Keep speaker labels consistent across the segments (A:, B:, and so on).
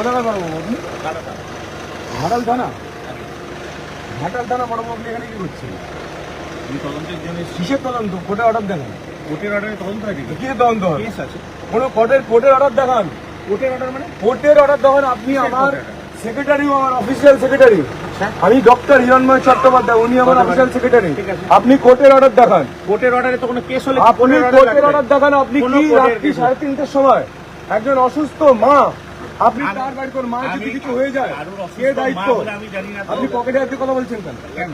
A: কোথাকার বড় বাবু আপনি ঘাটাল থানা? ঘাটাল থানা বড় বাবু আপনি এখানে কি করছেন
B: তদন্তের জন্য
A: কিসের তদন্ত? কোর্টে অর্ডার দেখান।
B: কোর্টের অর্ডারে তদন্ত হয়
A: কি তদন্ত?
B: কেস আছে।
A: কোনো কোর্টের কোর্টের অর্ডার দেখান।
B: কোর্টের অর্ডার মানে?
A: কোর্টের অর্ডার দেখান। আপনি আমার সেক্রেটারি আমার অফিসিয়াল সেক্রেটারি। আমি ডক্টর হিরণময় চট্টোপাধ্যায় উনি আমার অফিসিয়াল সেক্রেটারি আপনি কোর্টের অর্ডার দেখান।
B: কোর্টের অর্ডারে তো কোনো কেস হলে
A: আপনি কোর্টের অর্ডার দেখান। আপনি কি রাত্রি সাড়ে তিনটের সময় একজন অসুস্থ মা আপনি তার বাড়ি কোন মায়ের যদি কিছু হয়ে যায় কে দায়িত্ব
B: বলে আমি জানি না তো।
A: আপনি পকেটে হাতে কথা বলছেন কেন
B: কেন?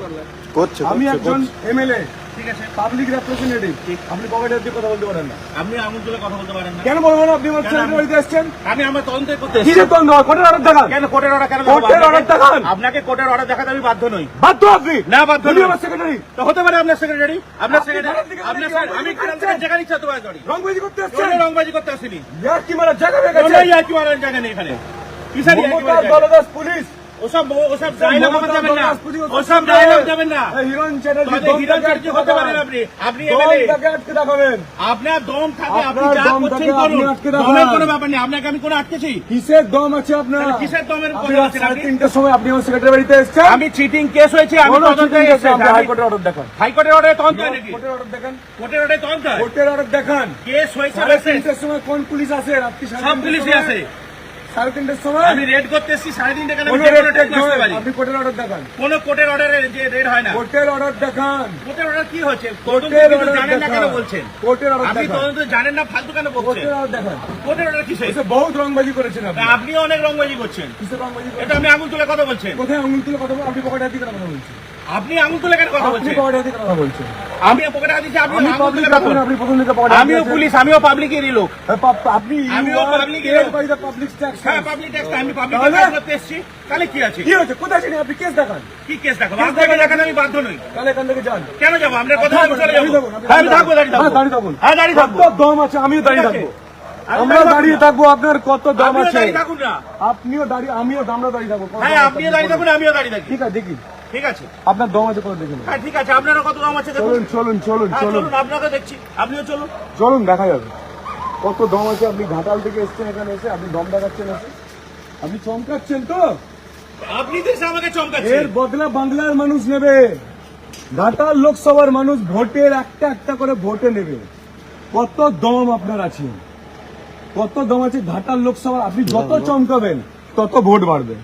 C: করছে
A: আমি একজন এমএলএ
B: ঠিক আছে
A: পাবলিক রেপ্রেজেন্টেটিভ আপনি পকেটে হাতে কথা বলতে পারেন না?
B: আপনি আঙুল তুলে কথা বলতে পারেন না।
A: কেন বলব আপনি আমার ছেলের বাড়িতে এসেছেন।
B: আমি আমার তদন্ত করতে এসেছি।
A: যে তন্দ কোর্টের অর্ডার দেখান।
B: কেন কোর্টের অর্ডার কেন
A: কোর্টের
B: দেখাবো?
A: দেখান।
B: আপনাকে কোর্টের অর্ডার দেখাতে আমি বাধ্য নই।
A: বাধ্য আপনি।
B: না, বাধ্য নই।
A: আমার সেক্রেটারি
B: তো হতে পারে আপনার সেক্রেটারি আপনার সেক্রেটারি আমি থেকে
A: রংবাজি করতে এসেছেন?
B: রংবাজি করতে আসিনি।
A: ইয়ার কি মারা জায়গা হয়ে
B: নেই এখানে। কিসের
A: পুলিশ।
B: ওসব ওসব ডায়লগ
A: মমতা
B: যাবেন না। ওসব ডায়লগ যাবেন না।
A: হিরণ চ্যাটার্জি
B: হিরণ চ্যাটার্জি হতে পারেন আপনি। আপনি এমএলএ।
A: আটকে দেখাবেন।
B: আপনার দম থাকে আপনি যা করছেন করুন। দমের কোনো ব্যাপার নেই। আপনাকে আমি কোনো আটকেছি?
A: কিসের দম আছে আপনার?
B: কিসের দমের কথা
A: রাত
B: আপনি?
A: তিনটের সময় আপনি আমার সেক্রেটারি বাড়িতে এসেছেন?
B: আমি চিটিং কেস হয়েছে আমি তদন্তে এসেছি।
A: আপনি হাইকোর্টের অর্ডার দেখান।
B: হাইকোর্টের অর্ডারে তদন্ত হয় নাকি?
A: কোর্টের অর্ডার দেখান।
B: কোর্টের অর্ডারে তদন্ত হয়?
A: কোর্টের অর্ডার দেখান।
B: কেস হয়েছে
A: সাড়ে
B: বেসে
A: সময় কোন পুলিশ আসে রাত্রি
B: সব পুলিশই আছে।
A: সাড়ে তিনটের সময়?
B: আমি রেড করতে এসেছি সাড়ে তিনটে কেন? আমি
A: কোনো
B: যে কোনো
A: রেড
B: টেক আসতে পারি।
A: আপনি কোর্টের অর্ডার দেখান।
B: কোনো কোর্টের অর্ডারে যে রেড হয় না।
A: কোর্টের অর্ডার দেখান।
B: কোর্টের অর্ডার কি হচ্ছে?
A: কোর্টের অর্ডার
B: জানেন না কেন বলছেন?
A: কোর্টের অর্ডার
B: আপনি তদন্ত জানেন না ফালতু কেন বলছেন?
A: কোর্টের অর্ডার দেখান।
B: কোর্টের অর্ডার
A: এসে বহুত রংবাজি করেছেন আপনি।
B: অনেক রংবাজি করছেন।
A: কিসের রংবাজি
B: এটা আপনি আঙুল তুলে কথা বলছেন।
A: কোথায় আঙুল তুলে কথা আপনি পকেটে হাতে কথা বলছেন?
B: আপনি আঙুল তুলে কেন কথা বলছেন?
A: কথা বলছেন।
B: আমি পকেটে হাত দিচ্ছি আপনি আঙুল তুলে কথা বলছেন।
A: আপনি প্রথম দিকে পকেটে
B: আমিও পুলিশ আমিও পাবলিকেরই লোক।
A: আপনি
B: আমিও public লোক।
A: বাই দ্য পাবলিক ট্যাক্স
B: হ্যাঁ পাবলিক ট্যাক্স আমি পাবলিক ট্যাক্স করতে এসেছি। তাহলে কি আছে?
A: কি হয়েছে? কোথায় ছিলেন আপনি কেস দেখান।
B: কি কেস দেখো
A: কেস দেখান।
B: আমি বাধ্য নই।
A: তাহলে এখান থেকে যান।
B: কেন যাব? আপনার কথা
A: থাকুন,
B: চলে
A: দাঁড়িয়ে
B: যাব। হ্যাঁ আমি থাকব দাঁড়িয়ে থাকব।
A: দাঁড়িয়ে থাকুন।
B: হ্যাঁ দাঁড়িয়ে থাকব।
A: দম আছে আমিও দাঁড়িয়ে থাকব। আমরা
B: দাঁড়িয়ে
A: দাঁড়িয়ে থাকব। আপনার কত দাম আছে?
B: থাকুন না।
A: আপনিও দাঁড়িয়ে আমিও আমরা দাঁড়িয়ে থাকব
B: হ্যাঁ আপনিও
A: আপনি
B: দাঁড়িয়ে। থাকুন আমিও দাঁড়িয়ে থাকি।
A: ঠিক আছে দেখি।
B: ঠিক আছে?
A: আপনার দম আছে কত দেখুন
B: হ্যাঁ ঠিক আছে আপনারও কত দাম আছে
A: চলুন চলুন চলুন
B: হ্যাঁ
A: চলুন।
B: চলুন আপনাকে দেখছি। আপনিও চলুন।
A: চলুন দেখা যাবে। কত দম আছে আপনি ঘাটাল থেকে এসছেন এখানে এসে আপনি দম দেখাচ্ছেন এসে। আপনি চমকাচ্ছেন তো?
B: আপনি তো এসে আমাকে
A: এর বদলা বাংলার মানুষ নেবে। ঘাটাল লোকসভার মানুষ ভোটের একটা একটা করে ভোটে নেবে। কত দম আপনার আছে। কত দম আছে ঘাটাল লোকসভা আপনি যত চমকাবেন তত ভোট বাড়বে।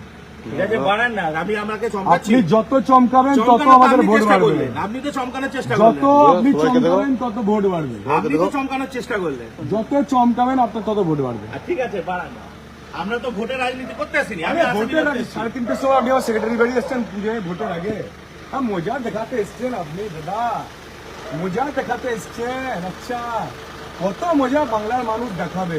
A: আপনি যত চমকাবেন তত আমাদের ভোট বাড়বে।
B: আপনি তো চমকানোর চেষ্টা
A: যত আপনি চমকাবেন তত ভোট বাড়বে।
B: আপনি তো চমকানোর চেষ্টা করলেন।
A: যত চমকাবেন আপনার তত ভোট বাড়বে।
B: ঠিক আছে বাড়ান আমরা তো ভোটের রাজনীতি করতে আসিনি আমি
A: ভোটের সাড়ে তিনটের সময় আপনি আমার সেক্রেটারি বাড়ি এসছেন পুজোয় ভোটের আগে। হ্যাঁ মজা দেখাতে এসছেন আপনি দাদা। মজা দেখাতে এসছেন আচ্ছা। কত মজা বাংলার মানুষ দেখাবে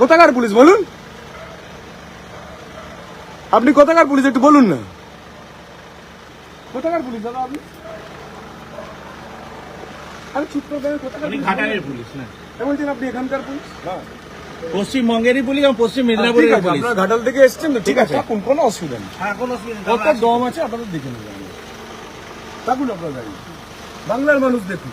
A: কোথাকার পুলিশ? বলুন। আপনি কোথাকার পুলিশ? একটু বলুন না। কোথাকার পুলিশ দাদা আপনি? আরে চুপ করে কোথাকার
B: ঘাটালের পুলিশ না।
A: বলছেন আপনি এখানকার পুলিশ?
B: পশ্চিমবঙ্গেরই পুলিশ এবং পশ্চিম
A: ঠিক
B: মেদিনীপুরের পুলিশ।
A: আপনারা ঘাটাল থেকে এসছেন তো ঠিক আছে। কোনো অসুবিধা নেই।
B: হ্যাঁ কোনো অসুবিধা নেই,
A: কত দম আছে আপনাদের দেখে নেবেন। থাকুন আপনারা দাঁড়িয়ে বাংলার মানুষ দেখুন।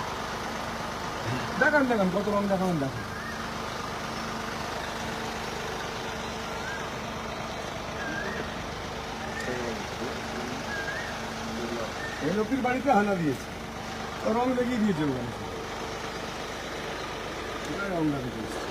A: দেখান দেখান, কত রং দেখান দেখান। এই লোকের বাড়িতে হানা দিয়েছে। তো রং দেখিয়ে দিয়েছে ওখানে রং দেখিয়েছে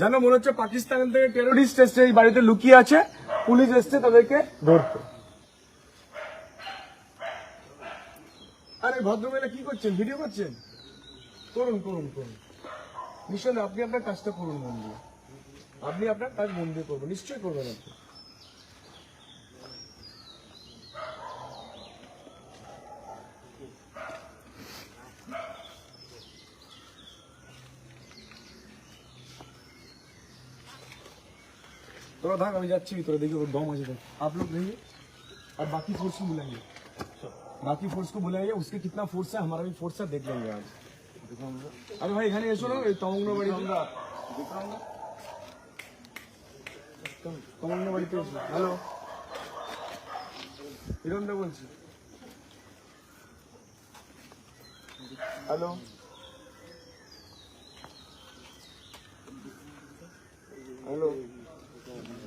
A: যেন মনে হচ্ছে পাকিস্তান থেকে টেরোরিস্ট এসছে, এই বাড়িতে লুকিয়ে আছে, পুলিশ এসছে তাদেরকে ধরতে। আরে ভদ্রমহিলা, কি করছেন? ভিডিও করছেন? করুন করুন করুন। নিশ্চয় আপনি আপনার কাজটা করুন, মন আপনি আপনার কাজ মন করবেন, নিশ্চয়ই করবেন আপনি। थोड़ा भाग अभी जाच्छी भी थोड़ा देखिए वो दम है आप लोग रहिए और बाकी फोर्स को बुलाइए बाकी फोर्स को बुलाइए उसके कितना फोर्स है हमारा भी फोर्स है देख लेंगे आज अरे भाई এখানে এসো না এই তমঙ্গ বাড়িতে তমঙ্গ বাড়িতে এসো হ্যালো হিরণদা বলছি হ্যালো হ্যালো